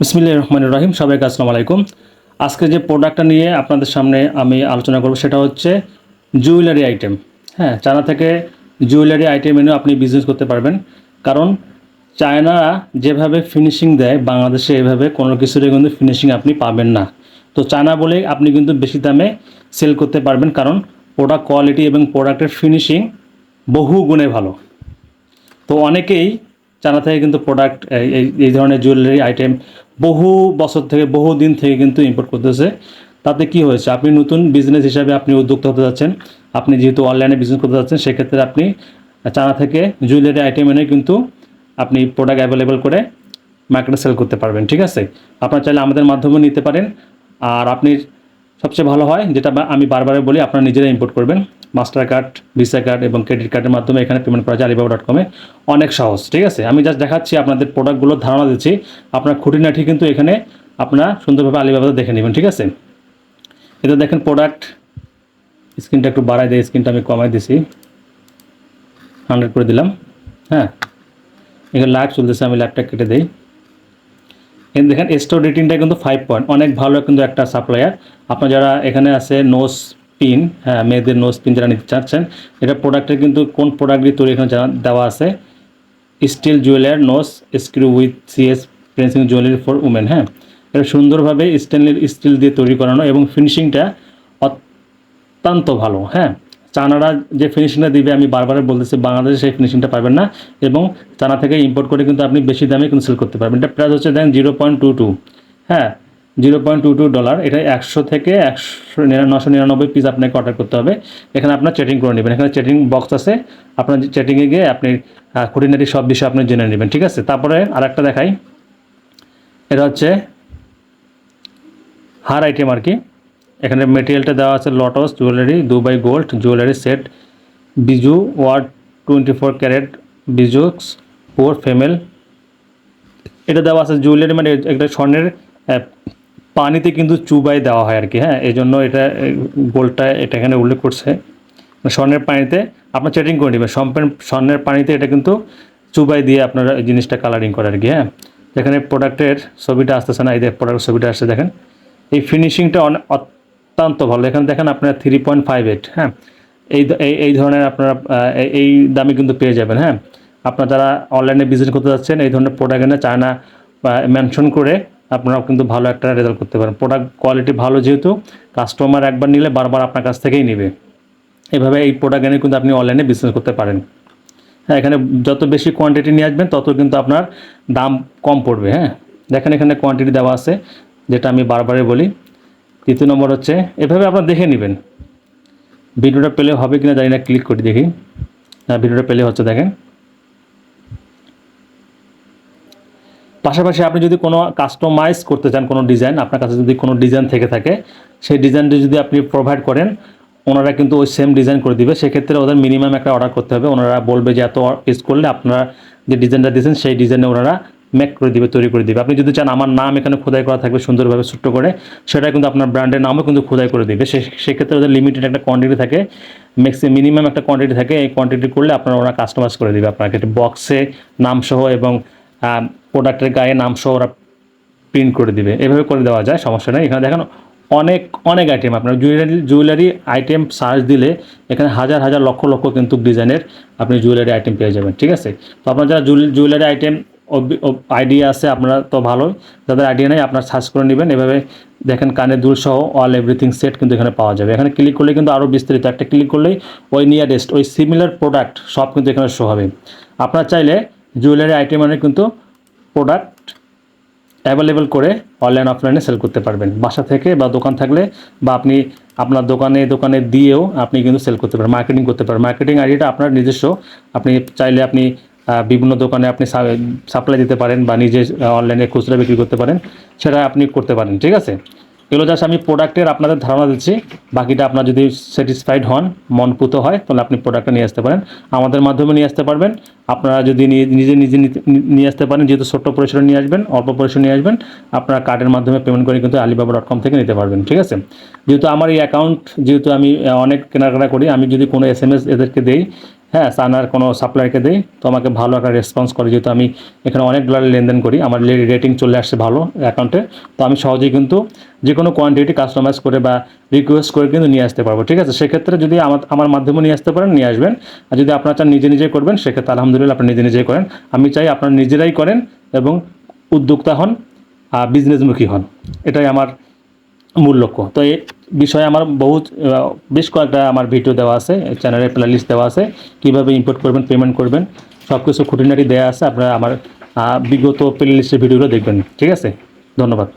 বিসমিল্লাহ রহমান রাহিম, সবাইকে আসসালামু আলাইকুম। আজকে যে প্রোডাক্টটা নিয়ে আপনাদের সামনে আমি আলোচনা করব সেটা হচ্ছে জুয়েলারি আইটেম। হ্যাঁ চায়না থেকে জুয়েলারি আইটেম এনেও আপনি বিজনেস করতে পারবেন। কারণ চায়নারা যেভাবে ফিনিশিং দেয়, বাংলাদেশে এভাবে কোনো কিছুরই কিন্তু ফিনিশিং আপনি পাবেন না। তো চায়না বলে আপনি কিন্তু বেশি দামে সেল করতে পারবেন, কারণ প্রোডাক্ট কোয়ালিটি এবং প্রোডাক্টের ফিনিশিং বহু গুণে ভালো। তো অনেকেই চায়না থেকে কিন্তু প্রোডাক্ট এই এই ধরনের জুয়েলারি আইটেম বহু বছর থেকে, বহু দিন থেকে কিন্তু ইম্পোর্ট করতেছে। তাতে কি হয়েছে? আপনি নতুন বিজনেস হিসাবে আপনি উদ্যোক্তা হতে যাচ্ছেন। আপনি যেহেতু অনলাইনে বিজনেস করতে যাচ্ছেন, সেক্ষেত্রে আপনি চায়না থেকে জুয়েলারি আইটেম এনে কিন্তু আপনি প্রোডাক্ট অ্যাভেলেবেল করে মার্কেটে সেল করতে পারবেন, ঠিক আছে? আপনার চাইলে আমাদের মাধ্যমে নিতে পারেন। আর আপনি সবচেয়ে ভালো হয়, যেটা আমি বারবারে বলি, আপনারা নিজেরা ইম্পোর্ট করবেন। মাস্টার কার্ড ভিসা কার্ড এবং ক্রেডিট কার্ডের মাধ্যমে এখানে পেমেন্ট করা যায় আলিবাবা ডট কমে অনেক সহজ, ঠিক আছে? আমি জাস্ট দেখাচ্ছি আপনাদের প্রোডাক্টগুলোর ধারণা দিচ্ছি। আপনার খুঁটিনাটি কিন্তু এখানে আপনারা সুন্দরভাবে আলিবাবাতে দেখে নেবেন, ঠিক আছে? এটা দেখেন প্রোডাক্ট স্ক্রিনটা একটু বাড়াই দেয় স্ক্রিনটা আমি কমাই দিছি। হান্ড্রেড করে দিলাম হ্যাঁ? এখানে লাইভ চলতেছে, আমি লাইভটা কেটে দিই। এখানে দেখেন স্টোর রেটিংটা কিন্তু ফাইভ পয়েন্ট অনেক ভালো কিন্তু একটা সাপ্লায়ার আপনার যারা এখানে আছে নোজ পিন মেয়েদের নোজ পিন যারা নিতে চাচ্ছেন, এটা প্রোডাক্টের কিন্তু কোন প্রোডাক্টটি তৈরি এখানে দেওয়া আছে? Steel jeweller nose screw with CS princess jewellery for women হ্যাঁ? এটা সুন্দরভাবে স্টেনলেস স্টিল দিয়ে তৈরি করানো এবং ফিনিশিংটা অত্যন্ত ভালো হ্যাঁ? চানারা যে ফিনিশিংটা দিবে, আমি বারবার বলতেছি, বাংলাদেশে সেই ফিনিশিংটা পাবেন না এবং চানা থেকে ইম্পোর্ট করে কিন্তু আপনি বেশি দামে কিন্তু সেল করতে পারবেন। এটা প্রাইস হচ্ছে then zero point two two হ্যাঁ? Zero point two two dollar এটা একশো থেকে একশো নশো নিরানব্বই পিস আপনাকে অর্ডার করতে হবে। এখানে আপনার চেটিং করে নেবেন। এখানে চেটিং বক্স আছে। আপনার চেটিংয়ে গিয়ে আপনি খুঁটিনাটি সব বিষয়ে আপনি জেনে নেবেন, ঠিক আছে? তারপরে আর একটা দেখাই। এটা হচ্ছে হার আইটেম আর কি। এখানে মেটেরিয়ালটা দেওয়া আছে lots jewellery Dubai gold jewellery set bijou word twenty four carat bijoux for female এটা দেওয়া আছে জুয়েলারি মানে একটা স্বর্ণের পানিতে কিন্তু চুবাই দেওয়া হয় আর কি হ্যাঁ? এই জন্য এটা গোল্ডটা এটা এখানে উল্লেখ করছে। স্বর্ণের পানিতে আপনার চেটিং করে নেবেন স্বর্ণের পানিতে এটা কিন্তু চুবাই দিয়ে আপনারা এই জিনিসটা কালারিং করে আর কি হ্যাঁ? এখানে প্রোডাক্টের ছবিটা আসতেছে না, এই প্রোডাক্ট ছবিটা আসছে, দেখেন। এই ফিনিশিংটা অনেক অত্যন্ত ভালো। এখানে দেখেন আপনার থ্রি পয়েন্ট ফাইভ এইট হ্যাঁ? এই এই ধরনের আপনারা এই- এই দামে কিন্তু পেয়ে যাবেন হ্যাঁ? আপনারা যারা অনলাইনে বিজনেস করতে যাচ্ছেন, এই ধরনের প্রোডাক্ট এনে চায়না মেনশন করে আপনারাও কিন্তু ভালো একটা রেজাল্ট করতে পারেন। প্রোডাক্ট কোয়ালিটি ভালো যেহেতু কাস্টমার একবার নিলে বারবার আপনার কাছ থেকেই নেবে। এভাবে এই প্রোডাক্ট এনে কিন্তু আপনি অনলাইনে বিজনেস করতে পারেন। হ্যাঁ এখানে যত বেশি কোয়ান্টিটি নিয়ে আসবেন, তত কিন্তু আপনার দাম কম পড়বে। হ্যাঁ দেখেন এখানে কোয়ান্টিটি দেওয়া আছে, যেটা আমি বারবারই বলি। তৃতীয় নম্বর হচ্ছে, এভাবে আপনার দেখে নেবেন। ভিডিওটা পেলে হবে কিনা জানি না ক্লিক করে দেখি। হ্যাঁ ভিডিওটা পেলে হচ্ছে, দেখেন। পাশাপাশি আপনি যদি কোনো কাস্টমাইজ করতে চান কোনো ডিজাইন আপনার কাছে যদি কোনো ডিজাইন থেকে থাকে, সেই ডিজাইনটি যদি আপনি প্রোভাইড করেন, ওনারা কিন্তু ওই সেম ডিজাইন করে দিবে। সেক্ষেত্রে ওদের মিনিমাম একটা অর্ডার করতে হবে। ওনারা বলবে যে এত পিস করলে আপনারা যে ডিজাইনটা দিয়েছেন, সেই ডিজাইনে ওনারা মেক করে দিবে, তৈরি করে দিবে। আপনি যদি চান আমার নাম এখানে খোদাই করা থাকবে সুন্দরভাবে ছোট্ট করে, সেটা কিন্তু আপনার ব্র্যান্ডের নামও কিন্তু খোদাই করে দিবে। সে সেক্ষেত্রে ওদের লিমিটেড একটা কোয়ান্টিটি থাকে ম্যাক্সি মিনিমাম একটা কোয়ান্টিটি থাকে। এই কোয়ান্টিটি করলে আপনারা ওরা কাস্টমাইজ করে দিবে আপনাকে। বক্সে নামসহ এবং প্রোডাক্টের গায়ে নামসহ ওরা প্রিন্ট করে দিবে। এভাবে করে দেওয়া যায়, সমস্যা নেই। এখানে দেখেন অনেক অনেক আইটেম আপনার জুয়েলারি জুয়েলারি আইটেম সার্চ দিলে এখানে হাজার হাজার, লক্ষ লক্ষ কিন্তু ডিজাইনের আপনি জুয়েলারি আইটেম পেয়ে যাবেন, ঠিক আছে? তো আপনার যারা জুয়েলারি আইটেম আইডিয়া আছে, আপনারা তো ভালোই। যাদের আইডিয়া নেই, আপনার সার্চ করে নেবেন। এভাবে দেখেন কানের দুল সহ অল এভরিথিং সেট কিন্তু এখানে পাওয়া যাবে। এখানে ক্লিক করলে কিন্তু আরও বিস্তারিত একটা ক্লিক করলেই ওই নিয়ারেস্ট ওই সিমিলার প্রোডাক্ট সব কিন্তু এখানে শো হবে। আপনার চাইলে জুয়েলারি আইটেমের কিন্তু প্রোডাক্ট অ্যাভেলেবেল করে অনলাইন অফলাইনে সেল করতে পারবেন। বাসা থেকে বা দোকান থাকলে বা আপনি আপনার দোকানে দোকানে দিয়েও আপনি কিন্তু সেল করতে পারেন মার্কেটিং করতে পারেন। মার্কেটিং আইডিয়াটা আপনার নিজস্ব। আপনি চাইলে আপনি বিভিন্ন দোকানে আপনি সাপ্লাই দিতে পারেন বা নিজে অনলাইনে খুচরা বিক্রি করতে পারেন। সেটা আপনি করতে পারেন, ঠিক আছে? এগুলো জাস্ট আমি প্রোডাক্টের আপনাদের ধারণা দিচ্ছি। বাকিটা আপনার যদি স্যাটিসফাইড হন মনপুত হয়, তাহলে আপনি প্রোডাক্টটা নিয়ে আসতে পারেন। আমাদের মাধ্যমে নিয়ে আসতে পারবেন। আপনারা যদি নিজে নিজে নিয়ে আসতে পারেন, যেহেতু ছোট্ট পরিসরে নিয়ে আসবেন, অল্প পরিসরে নিয়ে আসবেন, আপনারা কার্ডের মাধ্যমে পেমেন্ট করে কিন্তু আলিবাবা ডট কম থেকে নিতে পারবেন, ঠিক আছে? যেহেতু আমার এই অ্যাকাউন্ট যেহেতু আমি অনেক কেনাকাটা করি, আমি যদি কোনো এস এম এস এদেরকে দেই হ্যাঁ সানার কোনো সাপ্লাইকে দিই। তো আমাকে ভালো একটা রেসপন্স করে, যেহেতু আমি এখানে অনেকগুলো লেনদেন করি, আমার রেটিং চলে আসছে ভালো অ্যাকাউন্টে তো আমি সহজেই কিন্তু যে কোনো কোয়ান্টিটি কাস্টমাইজ করে বা রিকোয়েস্ট করে কিন্তু নিয়ে আসতে পারব, ঠিক আছে? সেক্ষেত্রে যদি আমার আমার মাধ্যমে নিয়ে আসতে পারেন, নিয়ে আসবেন। আর যদি আপনার চান নিজে নিজে করবেন, সেক্ষেত্রে আলহামদুলিল্লাহ আপনি নিজে নিজেই করেন। আমি চাই আপনারা নিজেরাই করেন এবং উদ্যোক্তা হন, আর বিজনেসমুখী হন। এটাই আমার মূল লক্ষ্য। তো বিষয়ে আমার বহুত বেশ কয়েকটা আমার ভিডিও দেওয়া আছে চ্যানেলের প্লেলিস্ট দেওয়া আছে, কীভাবে ইম্পোর্ট করবেন পেমেন্ট করবেন সব কিছু খুঁটিনাটি দেওয়া আছে, আপনারা আমার বিগত প্লেলিস্টের ভিডিওগুলো দেখবেন। ঠিক আছে? ধন্যবাদ।